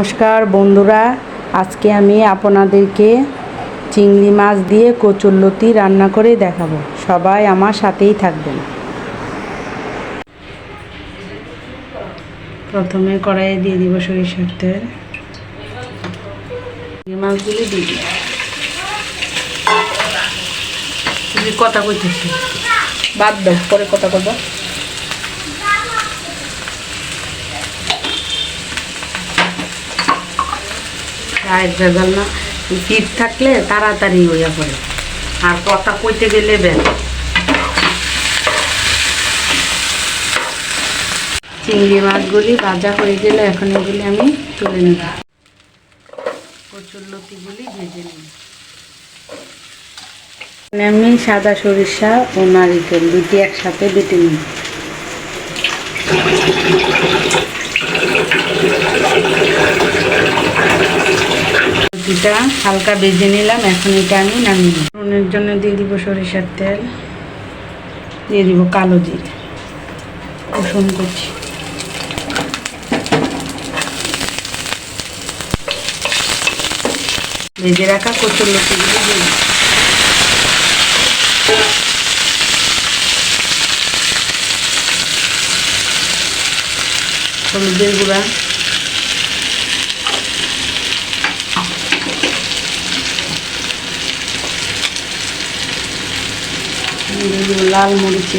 নমস্কার বন্ধুরা, আজকে আমি আপনাদেরকে চিংড়ি মাছ দিয়ে কচুরলতি রান্না করে দেখাবো। সবাই আমার সাথেই থাকবেন। প্রথমে কড়াইয়ে দিয়ে দিব সরিষার তেল। চিংড়ি মাছগুলি দিয়ে কথা কইতেছি। বাদ দাও পরে কথা করব গায়ের ভেজাল না শীত থাকলে তাড়াতাড়ি পড়ে। আর কথা কইতে গেলে বেল চিংড়ি মাছগুলি ভাজা হয়ে গেলে এখন এগুলি আমি তুলে নেব। কচুর ভেজে এখানে আমি সাদা সরিষা ও নারিকেল দুটি একসাথে বেটে নিই রুটিটা হালকা ভেজে নিলাম, এখন এটা আমি নামিয়ে দিই জন্য দিয়ে দিব সরিষার তেল, দিয়ে দিব কালো জিরে, রসুন করছি ভেজে রাখা কচুর লতিগুলো দিই। হলুদের গুঁড়া লাল মরিচ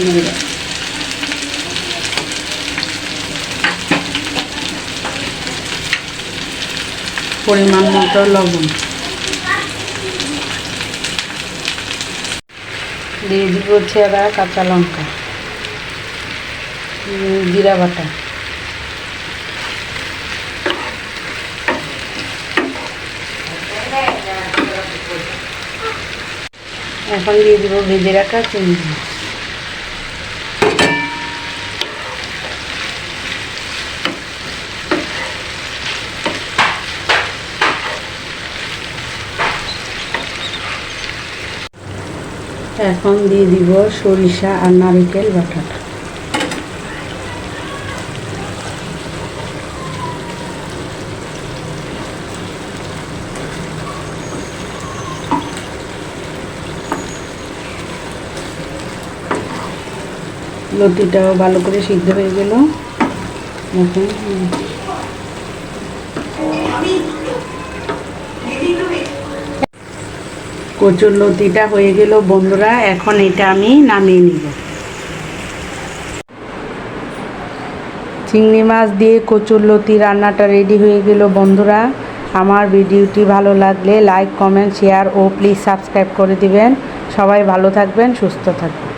পরিমাণ মতো লবণ। দিয়ে দিব ছেঁড়া কাঁচা লঙ্কা জিরা বাটা। এখন দিয়ে দিব ভেজে রাখা চিংড়ি এখন দিয়ে দিব সরিষা আর নারিকেল বাটাটা। লতিটাও ভালো করে সিদ্ধ হয়ে গেল। কচুর লতিটা হয়ে গেল বন্ধুরা, এখন এটা আমি নামিয়ে নিব। চিংড়ি মাছ দিয়ে কচুর লতি রান্নাটা রেডি হয়ে গেল বন্ধুরা। আমার ভিডিওটি ভালো লাগলে লাইক কমেন্ট শেয়ার ও প্লিজ সাবস্ক্রাইব করে দিবেন। সবাই ভালো থাকবেন, সুস্থ থাকবেন।